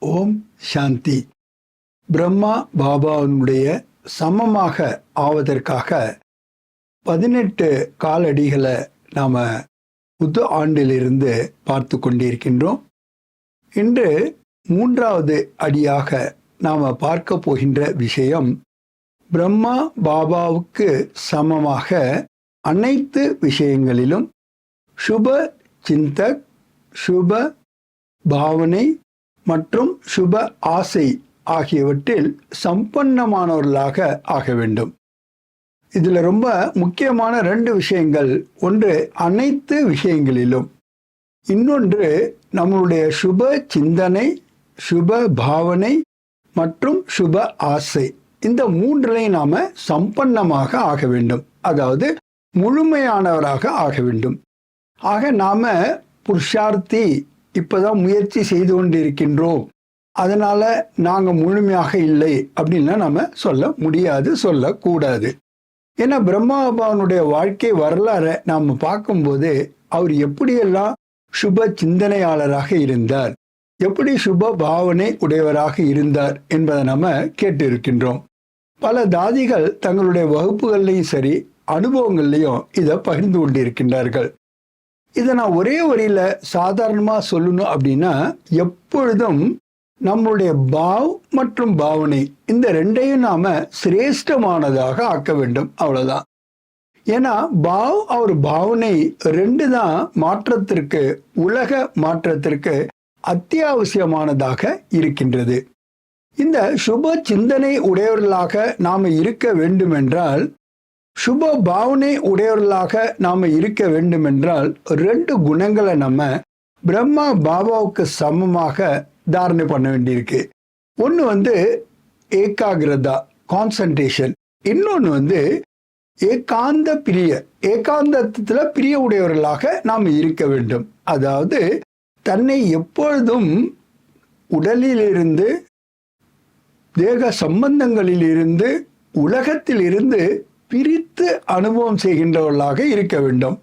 ஓம் சாந்தி. பிரம்மா பாபாவினுடைய சமமாக ஆவதற்காக பதினெட்டு காலடிகளை நாம் புது ஆண்டிலிருந்து பார்த்து கொண்டிருக்கின்றோம். இன்று மூன்றாவது அடியாக நாம் பார்க்க போகின்ற விஷயம் பிரம்மா பாபாவுக்கு சமமாக அனைத்து விஷயங்களிலும் சுப சிந்தக் சுப பாவனை மற்றும் சுப ஆசை ஆகியவற்றில் சம்பன்னமானவர்களாக ஆக வேண்டும். இதில் ரொம்ப முக்கியமான ரெண்டு விஷயங்கள். ஒன்று அனைத்து விஷயங்களிலும். இன்னொன்று நம்மளுடைய சுப சிந்தனை சுப பாவனை மற்றும் சுப ஆசை. இந்த மூன்றிலையும் நாம சம்பன்னமாக ஆக வேண்டும். அதாவது முழுமையானவராக ஆக வேண்டும். ஆக நாம புருஷார்த்தி இப்பதான் முயற்சி செய்து கொண்டிருக்கின்றோம். அதனால் நாங்கள் முழுமையாக இல்லை அப்படின்லாம் நம்ம சொல்ல முடியாது சொல்லக்கூடாது. ஏன்னா பிரம்மாபாவனுடைய வாழ்க்கை வரலாறை நாம் பார்க்கும்போது அவர் எப்படியெல்லாம் சுப சிந்தனையாளராக இருந்தார் எப்படி சுப பாவனை உடையவராக இருந்தார் என்பதை நம்ம கேட்டு இருக்கின்றோம் பல தாதிகள் தங்களுடைய வகுப்புகள்லையும் சரி அனுபவங்கள்லையும் இதை பகிர்ந்து கொண்டிருக்கின்றார்கள். இதை நான் ஒரே வரியில் சாதாரணமாக சொல்லணும் அப்படின்னா எப்பொழுதும் நம்முடைய பாவ் மற்றும் பாவனை இந்த ரெண்டையும் நாம சிரேஷ்டமானதாக ஆக்க வேண்டும். அவ்வளோதான் ஏன்னா பாவ் அவர் பாவனை ரெண்டு தான் மாற்றத்திற்கு உலக மாற்றத்திற்கு அத்தியாவசியமானதாக இருக்கின்றது. இந்த சுப சிந்தனை உடையவர்களாக நாம் இருக்க வேண்டுமென்றால் சுப பாவனை உடையவர்களாக நாம் இருக்க வேண்டும் என்றால் ரெண்டு குணங்களை நம்ம பிரம்மா பாபாவுக்கு சமமாக தாரணை பண்ண வேண்டியிருக்கு. ஒன்று வந்து ஏகாகிரதா கான்சன்ட்ரேஷன் இன்னொன்று வந்து ஏகாந்த பிரிய ஏகாந்தத்தில் பிரிய உடையவர்களாக நாம் இருக்க வேண்டும். அதாவது தன்னை எப்பொழுதும் உடலிலிருந்து தேக சம்பந்தங்களிலிருந்து உலகத்திலிருந்து பிரித்து அனுபவம் செய்கின்றவர்களாக இருக்க வேண்டும்.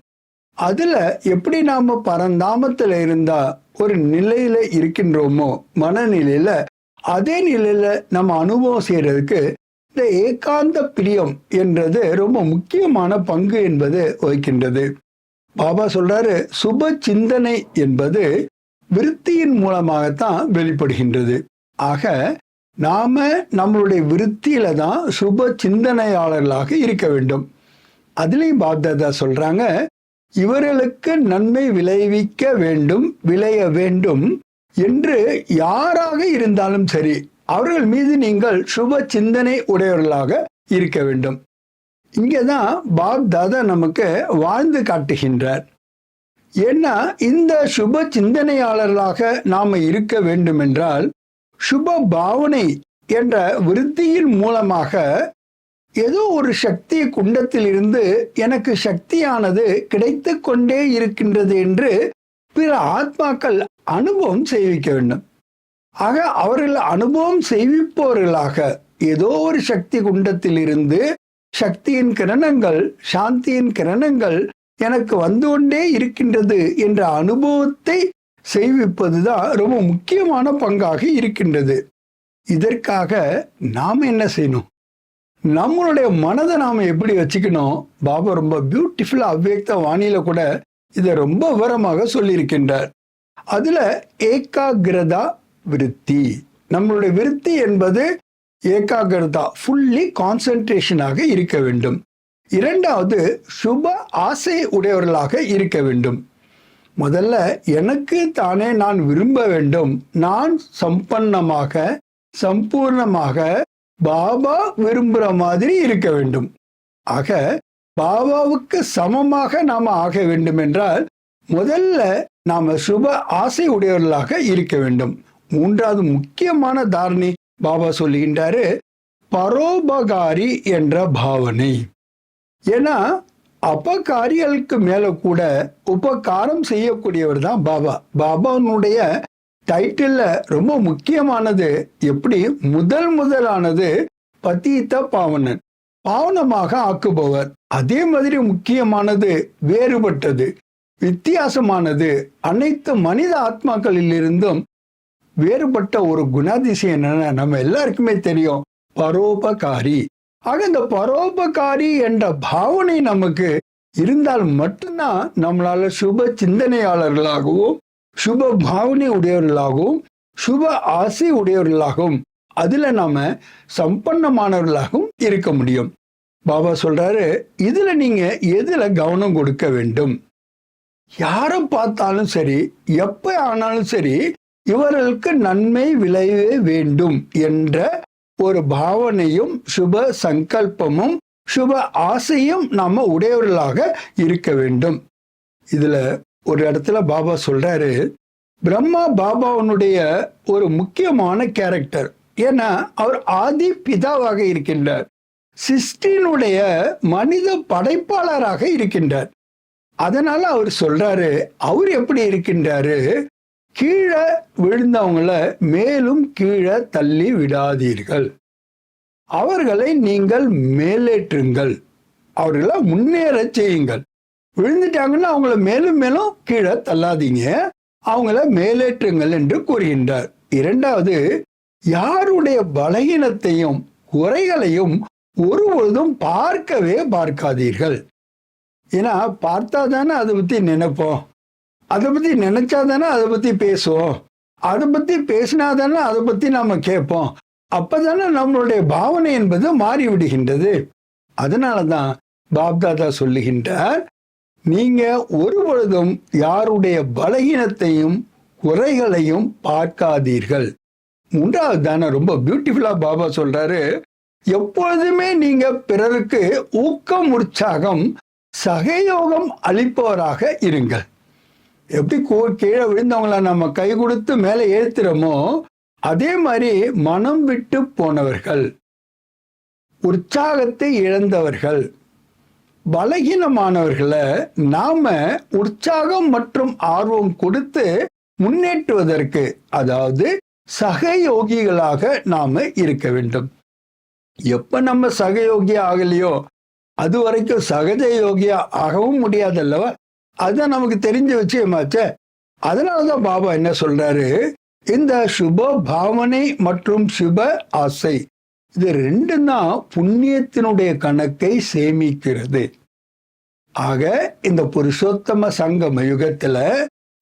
அதில் எப்படி நாம் பரந்தாமத்தில் இருந்தால் ஒரு நிலையில் இருக்கின்றோமோ மனநிலையில் அதே நிலையில் நம்ம அனுபவம் செய்கிறதுக்கு இந்த ஏகாந்த பிரியம் என்றது ரொம்ப முக்கியமான பங்கு என்பது வகிக்கின்றது. பாபா சொல்றாரு சுப சிந்தனை என்பது விருத்தியின் மூலமாகத்தான் வெளிப்படுகின்றது. ஆக நாம நம்மளுடைய விருத்தியில தான் சுப சிந்தனையாளர்களாக இருக்க வேண்டும். அதுலேயும் பாப்தாதா சொல்றாங்க இவர்களுக்கு நன்மை விளைவிக்க வேண்டும் விளைய வேண்டும் என்று யாராக இருந்தாலும் சரி அவர்கள் மீது நீங்கள் சுப சிந்தனை உடையவர்களாக இருக்க வேண்டும். இங்கேதான் பாப் தாதா நமக்கு வாழ்ந்து காட்டுகின்றார். ஏன்னா இந்த சுப சிந்தனையாளர்களாக நாம இருக்க வேண்டும் என்றால் சுப பாவனை என்ற விருத்தியின் மூலமாக ஏதோ ஒரு சக்தி குண்டத்திலிருந்து எனக்கு சக்தியானது கிடைத்து கொண்டே இருக்கின்றது என்று பிற ஆத்மாக்கள் அனுபவம் செய்விக்க வேண்டும். ஆக அவர்கள் அனுபவம் செய்விப்பவர்களாக ஏதோ ஒரு சக்தி குண்டத்திலிருந்து சக்தியின் கிரணங்கள் சாந்தியின் கிரணங்கள் எனக்கு வந்து கொண்டே இருக்கின்றது என்ற அனுபவத்தை செய்விப்பதுதான் ரொம்ப முக்கியமான பங்காக இருக்கின்றது. இதற்காக நாம் என்ன செய்யணும்? நம்மளுடைய மனதை நாம் எப்படி வச்சுக்கணும்? பாபா ரொம்ப பியூட்டிஃபுல்லாக அவ்வியக்த வாணியில கூட இதை ரொம்ப விவரமாக சொல்லியிருக்கின்றார். அதில் ஏகாகிரதா விருத்தி. நம்மளுடைய விருத்தி என்பது ஏகாகிரதா ஃபுல்லி கான்சென்ட்ரேஷனாக இருக்க வேண்டும். இரண்டாவது சுப ஆசை உடையவர்களாக இருக்க வேண்டும். முதல்ல எனக்கு தானே நான் விரும்ப வேண்டும். நான் சம்பன்னமாக சம்பூர்ணமாக பாபா விரும்புகிற மாதிரி இருக்க வேண்டும். ஆக பாபாவுக்கு சமமாக நாம் ஆக வேண்டும் என்றால் முதல்ல நாம் சுப ஆசை உடையவர்களாக இருக்க வேண்டும். மூன்றாவது முக்கியமான தாரணி பாபா சொல்லுகின்றாரு பரோபகாரி என்ற பாவனை. ஏன்னா அபகாரிகளுக்கு மேல கூட உபகாரம் செய்யக்கூடியவர் தான் பாபா. பாபாவுடைய டைட்டிலில் ரொம்ப முக்கியமானது எப்படி? முதல் முதலானது பத்தீத்த பாவனன். பாவனமாக ஆக்குபவர். அதே மாதிரி முக்கியமானது வேறுபட்டது. வித்தியாசமானது. அனைத்து மனித ஆத்மாக்களிலிருந்தும் வேறுபட்ட ஒரு குணாதிசயம் என்னன்னா நம்ம எல்லாருக்குமே தெரியும். பரோபகாரி. ஆக இந்த பரோபகாரி என்ற பாவனை நமக்கு இருந்தால் மட்டும்தான் நம்மளால சுப சிந்தனையாளர்களாகவும் சுப பாவனை உடையவர்களாகவும் சுப ஆசை உடையவர்களாகவும் அதுல நாம சம்பன்னமானவர்களாகவும் இருக்க முடியும். பாபா சொல்றாரு இதுல நீங்க எதுல கவனம் கொடுக்க வேண்டும்? யாரை பார்த்தாலும் சரி எப்ப ஆனாலும் சரி இவர்களுக்கு நன்மை விளைய வேண்டும் என்ற ஒரு பாவனையும் சுப சங்கல்பமும் சுப ஆசையும் நாம உடையவர்களாக இருக்க வேண்டும். இதுல ஒரு இடத்துல பாபா சொல்றாரு பிரம்மா பாபாவனுடைய ஒரு முக்கியமான கேரக்டர். ஏன்னா அவர் ஆதி பிதாவாக இருக்கின்றார். சிஸ்டினுடைய மனித படைப்பாளராக இருக்கின்றார். அதனால அவர் சொல்றாரு அவர் எப்படி இருக்கின்றாரு? கீழே விழுந்தவங்கள மேலும் கீழே தள்ளி விடாதீர்கள். அவர்களை நீங்கள் மேலேற்றுங்கள். அவர்களை முன்னேற செய்யுங்கள். விழுந்துட்டாங்கன்னா அவங்கள மேலும் மேலும் கீழே தள்ளாதீங்க. அவங்கள மேலேற்றுங்கள் என்று கூறுகின்றார். இரண்டாவது யாருடைய பலகீனத்தையும் குறைகளையும் ஒருபொழுதும் பார்க்கவே பார்க்காதீர்கள். ஏன்னா பார்த்தா தானே அதை பற்றி நினைப்போம். அதை பற்றி நினைச்சா தானே அதை பற்றி பேசுவோம். அதை பற்றி பேசினா தானே அதை பற்றி நாம் கேட்போம். அப்போ தானே நம்மளுடைய பாவனை என்பது மாறிவிடுகின்றது. அதனால தான் பாப்தாதா சொல்லுகின்றார் நீங்கள் ஒரு பொழுதும் யாருடைய பலகீனத்தையும் குறைகளையும் பார்க்காதீர்கள். மூன்றாவது தானே ரொம்ப பியூட்டிஃபுல்லாக பாபா சொல்கிறாரு எப்பொழுதுமே நீங்கள் பிறருக்கு ஊக்கம் உற்சாகம் சகயோகம் அளிப்பவராக இருங்கள். எப்படி கோ- கீழே விழுந்தவங்கள நம்ம கை கொடுத்து மேலே ஏத்துறோமோ அதே மாதிரி மனம் விட்டு போனவர்கள் உற்சாகத்தை இழந்தவர்கள் பலகீனமானவர்களை நாம உற்சாகம் மற்றும் ஆர்வம் கொடுத்து முன்னேற்றுவதற்கு அதாவது சகயோகிகளாக நாம இருக்க வேண்டும். எப்ப நம்ம சகயோகி ஆகலையோ அது வரைக்கும் சகஜ யோகியா ஆகவும் முடியாது அல்லவா அதுதான் நமக்கு தெரிஞ்ச விஷயமாச்சே அதனாலதான் பாபா என்ன சொல்றாரு? இந்த சுப பாவனை மற்றும் சுப ஆசை இது ரெண்டும் தான் புண்ணியத்தினுடைய கணக்கை சேமிக்கிறது. ஆக இந்த புருஷோத்தம சங்கம யுகத்துல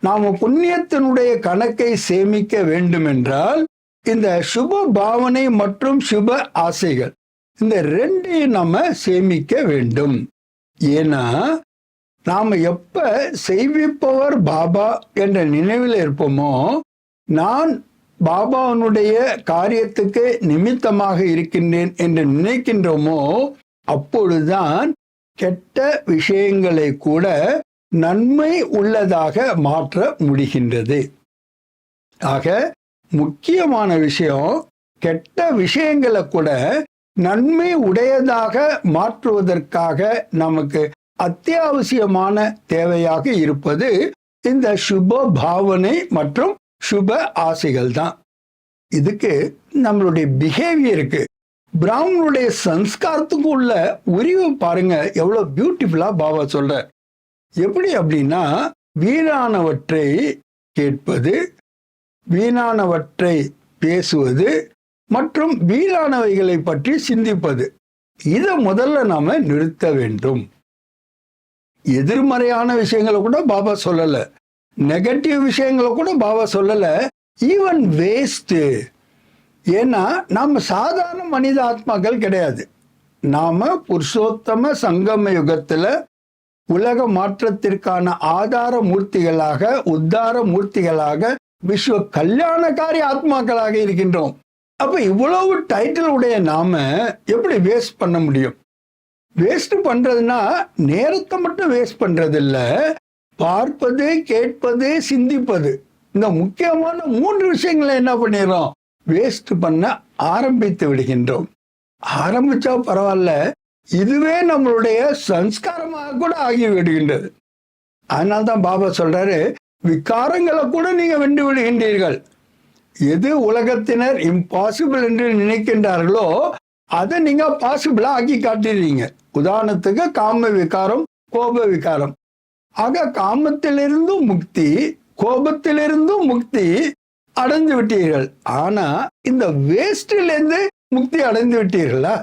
நாம புண்ணியத்தினுடைய கணக்கை சேமிக்க வேண்டும் என்றால் இந்த சுப பாவனை மற்றும் சுப ஆசைகள் இந்த ரெண்டையும் நம்ம சேமிக்க வேண்டும். ஏன்னா நாம் எப்போ செய்விப்பவர் பாபா என்ற நினைவில் இருப்போமோ நான் பாபாவனுடைய காரியத்துக்கு நிமித்தமாக இருக்கின்றேன் என்று நினைக்கின்றோமோ அப்பொழுதுதான் கெட்ட விஷயங்களை கூட நன்மை உள்ளதாக மாற்ற முடிகின்றது. ஆக முக்கியமான விஷயம் கெட்ட விஷயங்களை கூட நன்மை உடையதாக மாற்றுவதற்காக நமக்கு அத்தியாவசியமான தேவையாக இருப்பது இந்த சுப பாவனை மற்றும் சுப ஆசைகள் தான். இதுக்கு நம்மளுடைய பிஹேவியருக்கு பிராமணனுடைய சன்ஸ்காரத்துக்கு உள்ள உரிவு பாருங்க எவ்வளவு பியூட்டிஃபுல்லா பாபா சொல்ற. எப்படி அப்படின்னா வீணானவற்றை கேட்பது வீணானவற்றை பேசுவது மற்றும் வீணானவைகளை பற்றி சிந்திப்பது. இதை முதல்ல நாம நிறுத்த வேண்டும். எதிர்மறையான விஷயங்களை கூட பாபா சொல்லலை. நெகட்டிவ் விஷயங்களை கூட பாபா சொல்லலை. ஈவன் வேஸ்ட்டு ஏன்னா நாம் சாதாரண மனித ஆத்மாக்கள் கிடையாது. நாம் புருஷோத்தம சங்கம யுகத்தில் உலக மாற்றத்திற்கான ஆதார மூர்த்திகளாக உத்தார மூர்த்திகளாக விஸ்வ கல்யாணக்காரி ஆத்மாக்களாக இருக்கின்றோம். அப்போ இவ்வளவு டைட்டில் உடைய நாம எப்படி வேஸ்ட் பண்ண முடியும்? வேஸ்ட் பண்றதுன்னா நேரத்தை மட்டும் வேஸ்ட் பண்றது இல்ல பார்ப்பது கேட்பது சிந்திப்பது. இந்த முக்கியமான மூன்று விஷயங்களை என்ன பண்ணிடுறோம்? வேஸ்ட் பண்ண ஆரம்பித்து விடுகின்றோம். ஆரம்பிச்சா பரவாயில்ல. இதுவே நம்மளுடைய சன்ஸ்காரமாக கூட ஆகி விடுகின்றது. அதனால தான் பாபா சொல்றாரு விக்காரங்களை கூட நீங்க வென்று விடுகின்றீர்கள். எது உலகத்தினர் இம்பாசிபிள் என்று நினைக்கின்றார்களோ அதை நீங்க பாசிபிளா ஆக்கி காட்டிடுறீங்க. உதாரணத்துக்கு காம விகாரம் கோப விகாரம். ஆக காமத்திலிருந்தும் முக்தி கோபத்திலிருந்தும் முக்தி அடைந்து விட்டீர்கள். ஆனா இந்த வேஸ்டிலிருந்து முக்தி அடைந்து விட்டீர்களா?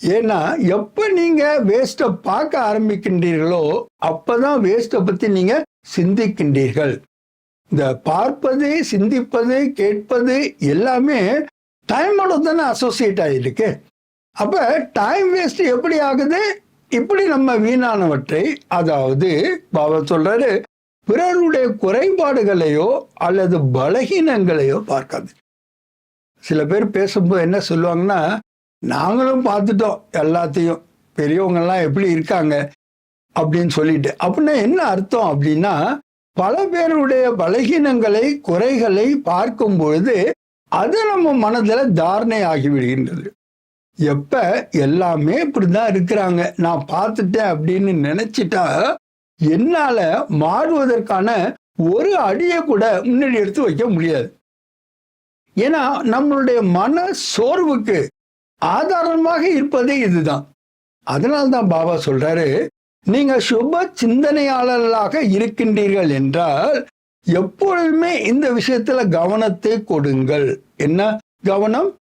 ஏன்னா எப்ப நீங்க வேஸ்ட்டை பார்க்க ஆரம்பிக்கின்றீர்களோ அப்பதான் வேஸ்ட்டை பத்தி நீங்க சிந்திக்கின்றீர்கள். இந்த பார்ப்பது சிந்திப்பது கேட்பது எல்லாமே டைமோட தானே அசோசியேட் ஆகிருக்கு அப்போ டைம் வேஸ்ட் எப்படி ஆகுது? இப்படி நம்ம வீணானவற்றை அதாவது பாபா சொல்றாரு பிறருடைய குறைபாடுகளையோ அல்லது பலகீனங்களையோ பார்க்காது. சில பேர் பேசும்போது என்ன சொல்லுவாங்கன்னா நாங்களும் பார்த்துட்டோம் எல்லாத்தையும். பெரியவங்கெல்லாம் எப்படி இருக்காங்க? அப்படின்னு சொல்லிட்டு. அப்படின்னா என்ன அர்த்தம் அப்படின்னா பல பேருடைய பலகீனங்களை குறைகளை பார்க்கும் பொழுது அது நம்ம மனதில் தாரணை ஆகிவிடுகின்றது எப்ப எல்லாமே இப்படிதான் இருக்கிறாங்க. நான் பார்த்துட்டேன் அப்படின்னு நினைச்சிட்டா என்னால மாறுவதற்கான ஒரு அடியை கூட முன்னாடி எடுத்து வைக்க முடியாது. ஏன்னா நம்மளுடைய மன சோர்வுக்கு ஆதாரமாக இருப்பதே இதுதான். அதனால்தான் பாபா சொல்றாரு நீங்க சுப சிந்தனையாளர்களாக இருக்கின்றீர்கள் என்றால் எப்பொழுதுமே இந்த விஷயத்துல கவனத்தை கொடுங்கள். என்ன கவனம்?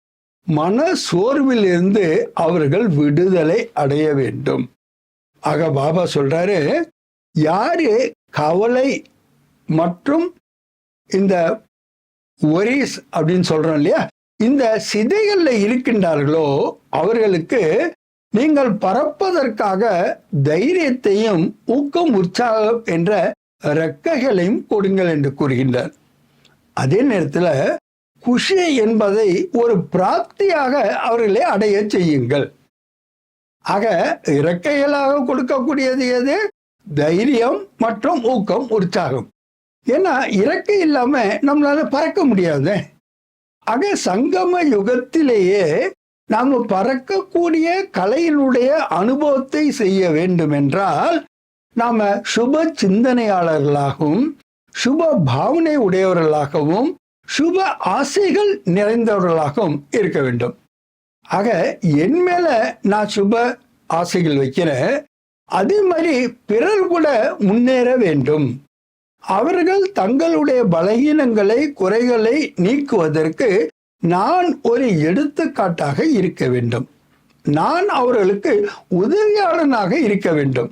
மன சோர்விலிருந்து அவர்கள் விடுதலை அடைய வேண்டும். ஆக பாபா சொல்றாரு யாரு கவலை மற்றும் இந்த ஒரிஸ் அப்படின்னு சொல்றோம் இல்லையா? இந்த சிதைகள்ல இருக்கின்றார்களோ அவர்களுக்கு நீங்கள் பறப்பதற்காக தைரியத்தையும் ஊக்கம் உற்சாகம் என்ற ரெக்கைகளையும் கொடுங்கள் என்று கூறுகின்றார். அதே நேரத்தில் குஷி என்பதை ஒரு பிராப்தியாக அவர்களை அடைய செய்யுங்கள். ஆக இறக்கைகளாக கொடுக்கக்கூடியது எது? தைரியம் மற்றும் ஊக்கம் உற்சாகம். ஏன்னா இறக்கை இல்லாம நம்மளால பறக்க முடியாது. ஆக சங்கம யுகத்திலேயே நாம் பறக்கக்கூடிய கலையினுடைய அனுபவத்தை செய்ய வேண்டும் என்றால் நாம சுப சிந்தனையாளர்களாகவும் சுப பாவனை உடையவர்களாகவும் சுப ஆசைகள் நிறைந்தவர்களாகவும் இருக்க வேண்டும். ஆக என் மேல நான் சுப ஆசைகள் வைக்கிறேன் அதே மாதிரி பிறர் கூட முன்னேற வேண்டும். அவர்கள் தங்களுடைய பலகீனங்களை குறைகளை நீக்குவதற்கு நான் ஒரு எடுத்துக்காட்டாக இருக்க வேண்டும். நான் அவர்களுக்கு உதவியாளனாக இருக்க வேண்டும்.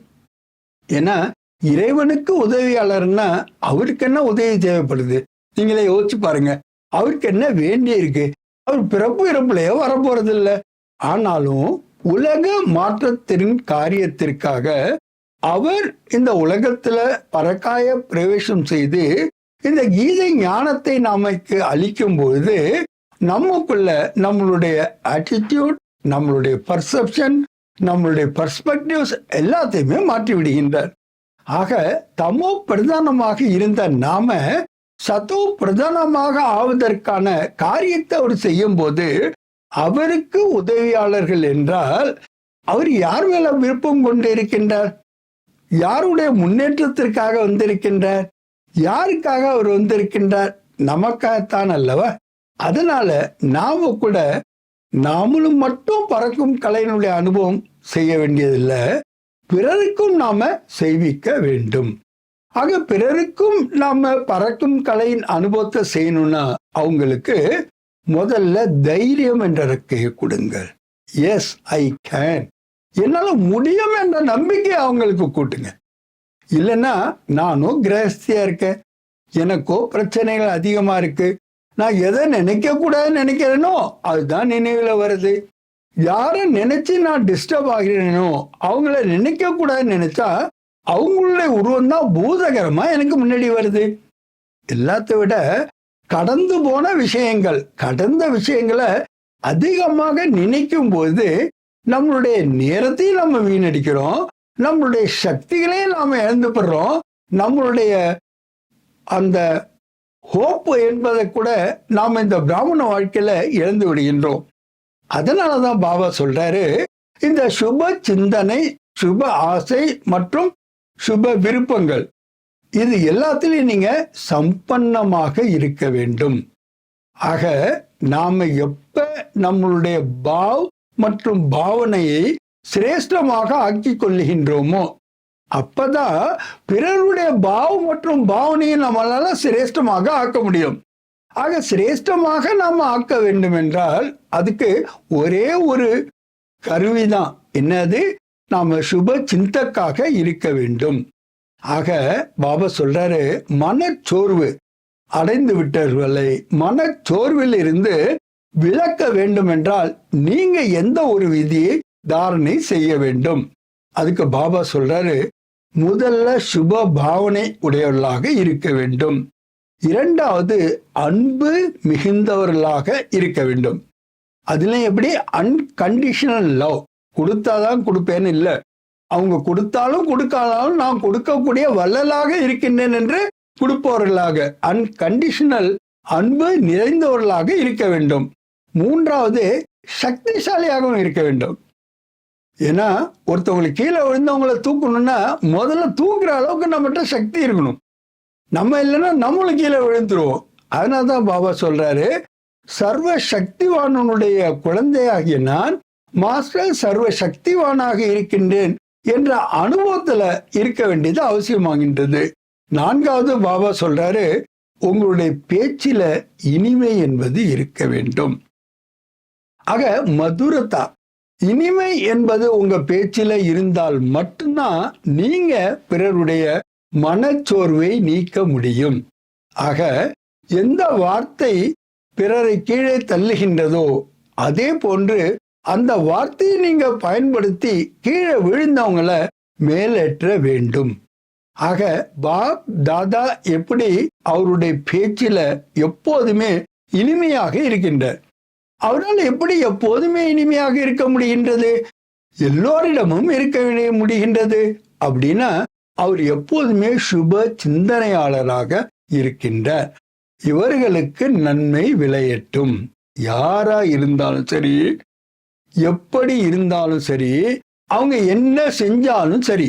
ஏன்னா இறைவனுக்கு உதவியாளர்னா அவருக்கு என்ன உதவி தேவைப்படுது? நீங்களே யோசிச்சு பாருங்க. அவருக்கு என்ன வேண்டி இருக்கு? அவர் பிறப்பு இறப்புலையே வரப்போறது இல்லை ஆனாலும் உலக மாற்றத்தின் காரியத்திற்காக அவர் இந்த உலகத்துல பறக்காய பிரவேசம் செய்து இந்த கீதை ஞானத்தை நமக்கு அளிக்கும் பொழுது நமக்குள்ள நம்மளுடைய ஆட்டிடியூட் நம்மளுடைய பர்செப்ஷன் நம்மளுடைய பர்ஸ்பெக்டிவ்ஸ் எல்லாத்தையுமே மாற்றி விடுகின்றார். ஆக தமோ பிரதானமாக இருந்த நாம சத்தோ பிரதானமாக ஆவதற்கான காரியத்தை அவர் செய்யும் போது அவருக்கு உதவியாளர்கள் என்றால் அவர் யார் மேல விருப்பம் கொண்டு இருக்கின்றார் யாருடைய முன்னேற்றத்திற்காக வந்திருக்கின்றார்? யாருக்காக அவர் வந்திருக்கின்றார்? நமக்காகத்தான் அல்லவா? அதனால நாம கூட நாமளும் மட்டும் பறக்கும் கலையினுடைய அனுபவம் செய்ய வேண்டியதில்லை. பிறருக்கும் நாம செய்விக்க வேண்டும். ஆக பிறருக்கும் நாம பறக்கும் கலையின் அனுபவத்தை செய்யணும்னா அவங்களுக்கு முதல்ல தைரியம் என்ற ரெக்கையை கொடுங்கள். எஸ் ஐ கேன் என்னால முடியும் என்ற நம்பிக்கை அவங்களுக்கு கூட்டுங்க. இல்லைன்னா நானும் கிரகஸ்தியா இருக்கேன். எனக்கோ பிரச்சனைகள் அதிகமா இருக்கு. நான் எதை நினைக்கக்கூடாதுன்னு நினைக்கிறேனோ அதுதான் நினைவில் வருது. யாரை நினைச்சு நான் டிஸ்டர்ப் ஆகிறேனோ அவங்கள நினைக்க கூடாதுன்னு நினைச்சா அவங்களுடைய உருவம் தான் பூதகரமா எனக்கு முன்னாடி வருது. எல்லாத்த விட கடந்து போன விஷயங்கள் கடந்த விஷயங்களை அதிகமாக நினைக்கும் போது நம்மளுடைய நேரத்தையும் நம்ம வீணடிக்கிறோம் நம்மளுடைய சக்திகளையும் நாம் இழந்து போடுறோம் நம்மளுடைய அந்த ஹோப்பு என்பதை கூட நாம் இந்த பிராமண வாழ்க்கையில இழந்து விடுகின்றோம். அதனாலதான் பாபா சொல்றாரு இந்த சுப சிந்தனை சுப ஆசை மற்றும் சுப விருப்பங்கள் இது எல்லாத்திலையும் நீங்க சம்பன்னமாக இருக்க வேண்டும். ஆக நாம எப்ப நம்மளுடைய பாவ் மற்றும் பாவனையை சிரேஷ்டமாக ஆக்கி கொள்ளுகின்றோமோ அப்பதான் பிறருடைய பாவம் மற்றும் பாவனையை நம்மளால சிரேஷ்டமாக ஆக்க முடியும். ஆக சிரேஷ்டமாக நாம் ஆக்க வேண்டும் என்றால் அதுக்கு ஒரே ஒரு கருவிதான். என்னது? நாம சுப சிந்தக்காக இருக்க வேண்டும். ஆக பாபா சொல்றாரு மனச்சோர்வு அடைந்து விட்டவர்களை மனச்சோர்வில் இருந்து விளக்க வேண்டும் என்றால் நீங்க எந்த ஒரு விதியை தாரணை செய்ய வேண்டும். அதுக்கு பாபா சொல்றாரு முதல்ல சுப பாவனை உடையவர்களாக இருக்க வேண்டும். இரண்டாவது அன்பு மிகுந்தவர்களாக இருக்க வேண்டும். அதுல எப்படி? அன்கண்டிஷனல் லவ் கொடுத்தாதான் கொடுப்பேன்னு இல்லை. அவங்க கொடுத்தாலும் கொடுக்காதாலும் நான் கொடுக்கக்கூடிய வள்ளலாக இருக்கின்றேன் என்று கொடுப்பவர்களாக அன்கண்டிஷனல் அன்பு நிறைந்தவர்களாக இருக்க வேண்டும். மூன்றாவது சக்திசாலியாகவும் இருக்க வேண்டும். ஏன்னா ஒருத்தவங்களுக்கு கீழே விழுந்தவங்கள தூக்கணும்னா முதல்ல தூக்குற அளவுக்கு நம்மகிட்ட சக்தி இருக்கணும். நம்ம இல்லைன்னா நம்மளும் கீழே விழுந்துருவோம். அதனால தான் பாபா சொல்றாரு சர்வ சக்திவானனுடைய குழந்தையாகிய நான் மாஸ்டர் சர்வ சக்திவானாக இருக்கின்றேன் என்ற அனுபவத்துல இருக்க வேண்டியது அவசியமாகின்றது. நான்காவது பாபா சொல்றாரு உங்களுடைய பேச்சில இனிமை என்பது இருக்க வேண்டும். ஆக மதுரதா இனிமை என்பது உங்க பேச்சில இருந்தால் மட்டும்தான் நீங்க பிறருடைய மனச்சோர்வை நீக்க முடியும். ஆக எந்த வார்த்தை பிறரை கீழே தள்ளுகின்றதோ அதே போன்று அந்த வார்த்தையை நீங்க பயன்படுத்தி கீழே விழுந்தவங்கள மேலேற்ற வேண்டும். ஆக பாப் தாதா எப்படி அவருடைய பேச்சில எப்போதுமே இனிமையாக இருக்கின்றார். அவரால் எப்படி எப்போதுமே இனிமையாக இருக்க முடிகின்றது? எல்லோரிடமும் இருக்க முடிகின்றது. அப்படின்னா அவர் எப்போதுமே சுப சிந்தனையாளராக இருக்கின்றார். இவர்களுக்கு நன்மை விளையட்டும். யாரா இருந்தாலும் சரி எப்படி இருந்தாலும் சரி அவங்க என்ன செஞ்சாலும் சரி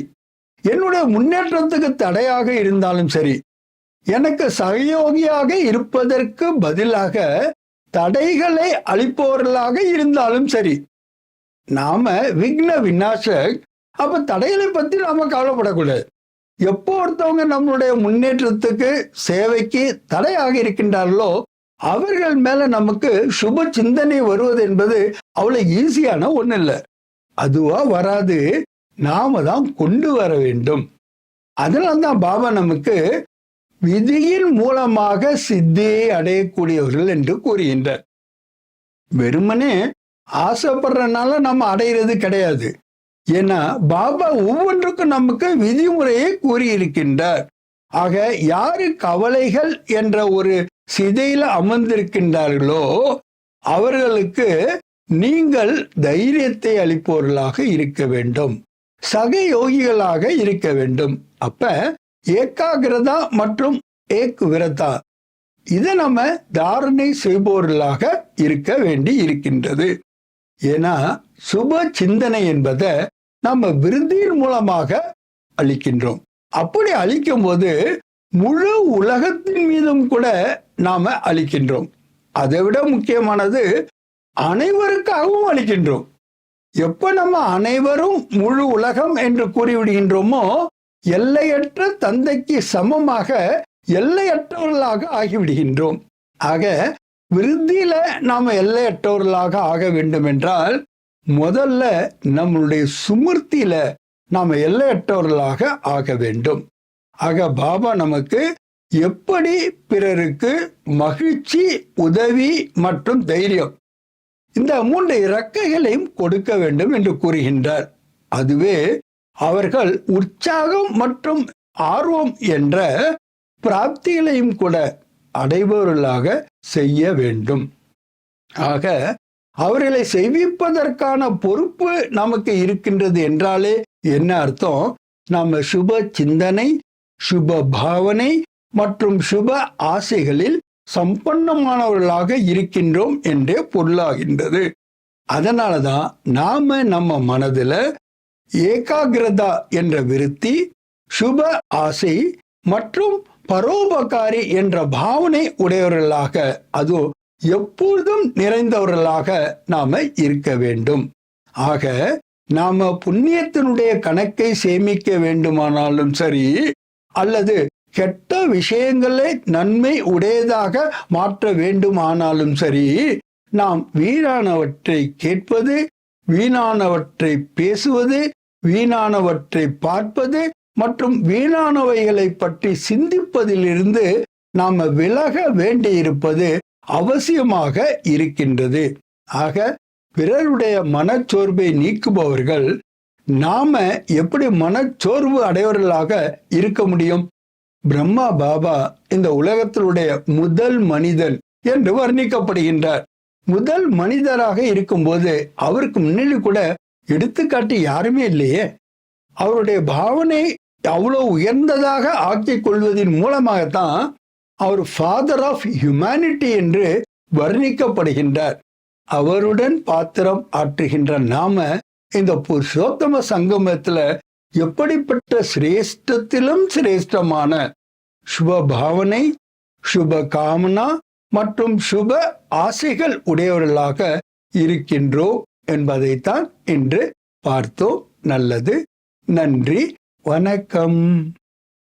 என்னுடைய முன்னேற்றத்துக்கு தடையாக இருந்தாலும் சரி எனக்கு சகயோகியாக இருப்பதற்கு பதிலாக தடைகளை அளிப்பவர்களாக இருந்தாலும் சரி நாம விக்ன விநாசக் அப்ப தடைகளை பத்தி நாம கவலைப்படக்கூடாது. எப்போ ஒருத்தவங்க நம்மளுடைய முன்னேற்றத்துக்கு சேவைக்கு தடையாக இருக்கின்றார்களோ அவர்கள் மேல நமக்கு சுப சிந்தனை வருவது என்பது அவ்வளவு ஈஸியான ஒண்ணு இல்லை அதுவா வராது நாம தான் கொண்டு வர வேண்டும். அதனால தான் பாபா நமக்கு விதியின் மூலமாக சித்தியை அடையக்கூடியவர்கள் என்று கூறுகின்றார். வெறுமனே ஆசைப்படுறதுனால நம்ம அடையிறது கிடையாது. ஏன்னா பாபா ஒவ்வொன்றுக்கும் நமக்கு விதிமுறையை கூறியிருக்கின்றார். ஆக யாரு கவலைகள் என்ற ஒரு சிதையில அமர்ந்திருக்கின்றார்களோ அவர்களுக்கு நீங்கள் தைரியத்தை அளிப்பவர்களாக இருக்க வேண்டும். சக யோகிகளாக இருக்க வேண்டும். அப்ப ஏகாகிரதா மற்றும் ஏக் விரதா இதை நம்ம தாரணை செய்பவர்களாக இருக்க வேண்டி இருக்கின்றது. ஏன்னா சுப சிந்தனை என்பதை நம்ம விருந்தின் மூலமாக அளிக்கின்றோம். அப்படி அளிக்கும் போது முழு உலகத்தின் மீதும் கூட நாம அளிக்கின்றோம். அதை விட முக்கியமானது அனைவருக்காகவும் அளிக்கின்றோம். எப்ப நம்ம அனைவரும் முழு உலகம் என்று கூறிவிடுகின்றோமோ எல்லையற்ற தந்தைக்கு சமமாக எல்லையற்றவர்களாக ஆகிவிடுகின்றோம். ஆக விருத்தியில நாம் எல்லையற்றவர்களாக ஆக வேண்டும் என்றால் முதல்ல நம்மளுடைய சுமிர்த்தியில நாம் எல்லையற்றவர்களாக ஆக வேண்டும். ஆக பாபா நமக்கு எப்படி பிறருக்கு மகிழ்ச்சி உதவி மற்றும் தைரியம் இந்த மூன்று இறக்கைகளையும் கொடுக்க வேண்டும் என்று கூறுகின்றார். அதுவே அவர்கள் உற்சாகம் மற்றும் ஆர்வம் என்ற பிராப்திகளையும் கூட அடைபவர்களாக செய்ய வேண்டும். ஆக அவர்களை செய்விப்பதற்கான பொறுப்பு நமக்கு இருக்கின்றது என்றாலே என்ன அர்த்தம்? நம்ம சுப சிந்தனை சுப பாவனை மற்றும் சுப ஆசைகளில் சம்பன்னமானவர்களாக இருக்கின்றோம் என்றே பொருளாகின்றது. அதனாலதான் நாம நம்ம மனதில் ஏகாகிரதா என்ற விருத்தி சுப ஆசை மற்றும் பரோபகாரி என்ற பாவனை உடையவர்களாக அது எப்பொழுதும் நிறைந்தவர்களாக நாம இருக்க வேண்டும். ஆக நாம புண்ணியத்தினுடைய கணக்கை சேமிக்க வேண்டுமானாலும் சரி அல்லது கெட்ட விஷயங்களை நன்மை உடையதாக மாற்ற வேண்டுமானாலும் சரி நாம் வீணானவற்றை கேட்பது வீணானவற்றை பேசுவது வீணானவற்றை பார்ப்பது மற்றும் வீணானவைகளை பற்றி சிந்திப்பதிலிருந்து நாம விலக வேண்டியிருப்பது அவசியமாக இருக்கின்றது. ஆக பிறருடைய மனச்சோர்வை நீக்குபவர்கள் நாம எப்படி மனச்சோர்வு அடையவர்களாக இருக்க முடியும்? பிரம்மா பாபா இந்த உலகத்தினுடைய முதல் மனிதன் என்று வர்ணிக்கப்படுகின்றார். முதல் மனிதராக இருக்கும்போது அவருக்கு முன்னாடி கூட எடுத்துக்காட்டு யாருமே இல்லையே. அவருடைய பாவனை அவ்வளோ உயர்ந்ததாக ஆக்கிக் கொள்வதன் மூலமாகத்தான் அவர் ஃபாதர் ஆஃப் ஹியூமனிட்டி என்று வர்ணிக்கப்படுகின்றார். அவருடன் பாத்திரம் ஆற்றுகின்ற நாம இந்த புருஷோத்தம சங்கமத்துல எப்படிப்பட்ட சிரேஷ்டத்திலும் சிரேஷ்டமான சுப பாவனை சுப காமனா மற்றும் சுப ஆசைகள் உடையவர்களாக இருக்கின்றோம். என்பதைத்தான் இன்று பார்த்தோம். நல்லது. நன்றி. வணக்கம்.